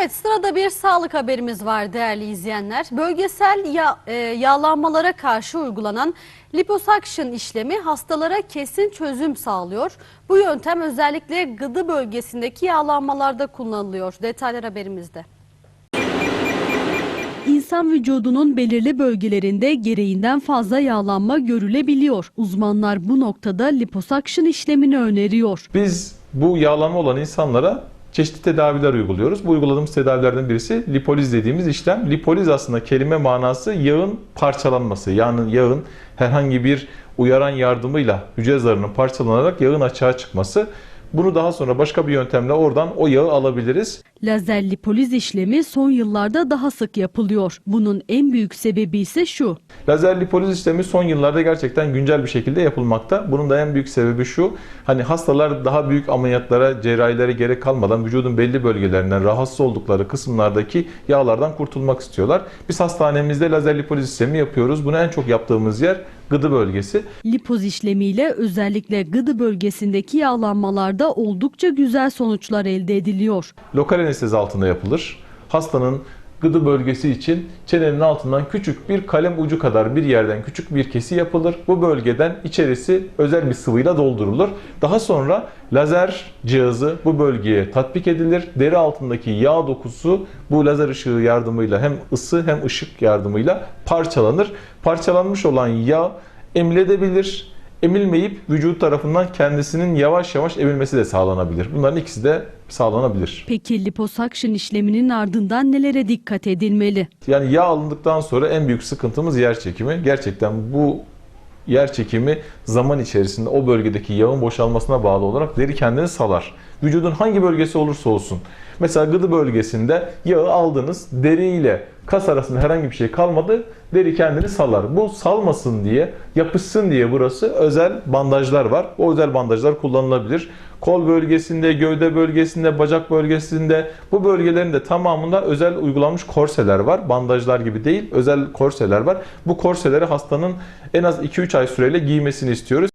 Evet sırada bir sağlık haberimiz var değerli izleyenler. Bölgesel ya, e, yağlanmalara karşı uygulanan liposuction işlemi hastalara kesin çözüm sağlıyor. Bu yöntem özellikle gıdı bölgesindeki yağlanmalarda kullanılıyor. Detaylar haberimizde. İnsan vücudunun belirli bölgelerinde gereğinden fazla yağlanma görülebiliyor. Uzmanlar bu noktada liposuction işlemini öneriyor. Biz bu yağlanma olan insanlara çeşitli tedaviler uyguluyoruz. Bu uyguladığımız tedavilerden birisi lipoliz dediğimiz işlem. Lipoliz aslında kelime manası yağın parçalanması. Yani yağın herhangi bir uyaran yardımıyla hücre zarının parçalanarak yağın açığa çıkması. Bunu daha sonra başka bir yöntemle oradan o yağı alabiliriz. Lazer lipoliz işlemi son yıllarda daha sık yapılıyor. Bunun en büyük sebebi ise şu. Lazer lipoliz işlemi son yıllarda gerçekten güncel bir şekilde yapılmakta. Bunun da en büyük sebebi şu. Hani hastalar daha büyük ameliyatlara, cerrahilere gerek kalmadan vücudun belli bölgelerinden rahatsız oldukları kısımlardaki yağlardan kurtulmak istiyorlar. Biz hastanemizde lazer lipoliz işlemi yapıyoruz. Bunu en çok yaptığımız yer gıdı bölgesi. Lipoz işlemiyle özellikle gıdı bölgesindeki yağlanmalarda oldukça güzel sonuçlar elde ediliyor. Lokal anestezi altında yapılır. Hastanın gıdı bölgesi için çenenin altından küçük bir kalem ucu kadar bir yerden küçük bir kesi yapılır. Bu bölgeden içerisi özel bir sıvıyla doldurulur. Daha sonra lazer cihazı bu bölgeye tatbik edilir. Deri altındaki yağ dokusu bu lazer ışığı yardımıyla hem ısı hem ışık yardımıyla parçalanır. Parçalanmış olan yağ emilebilir. Emilmeyip vücut tarafından kendisinin yavaş yavaş emilmesi de sağlanabilir. Bunların ikisi de sağlanabilir. Peki liposuction işleminin ardından nelere dikkat edilmeli? Yani yağ alındıktan sonra en büyük sıkıntımız yer çekimi. Gerçekten bu yer çekimi zaman içerisinde o bölgedeki yağın boşalmasına bağlı olarak deri kendini salar. Vücudun hangi bölgesi olursa olsun. Mesela gıdı bölgesinde yağı aldınız, deri ile kas arasında herhangi bir şey kalmadı, deri kendini salar. Bu salmasın diye, yapışsın diye burası özel bandajlar var. O özel bandajlar kullanılabilir. Kol bölgesinde, gövde bölgesinde, bacak bölgesinde bu bölgelerin de tamamında özel uygulanmış korseler var. Bandajlar gibi değil, özel korseler var. Bu korseleri hastanın en az 2-3 ay süreyle giymesini istiyoruz.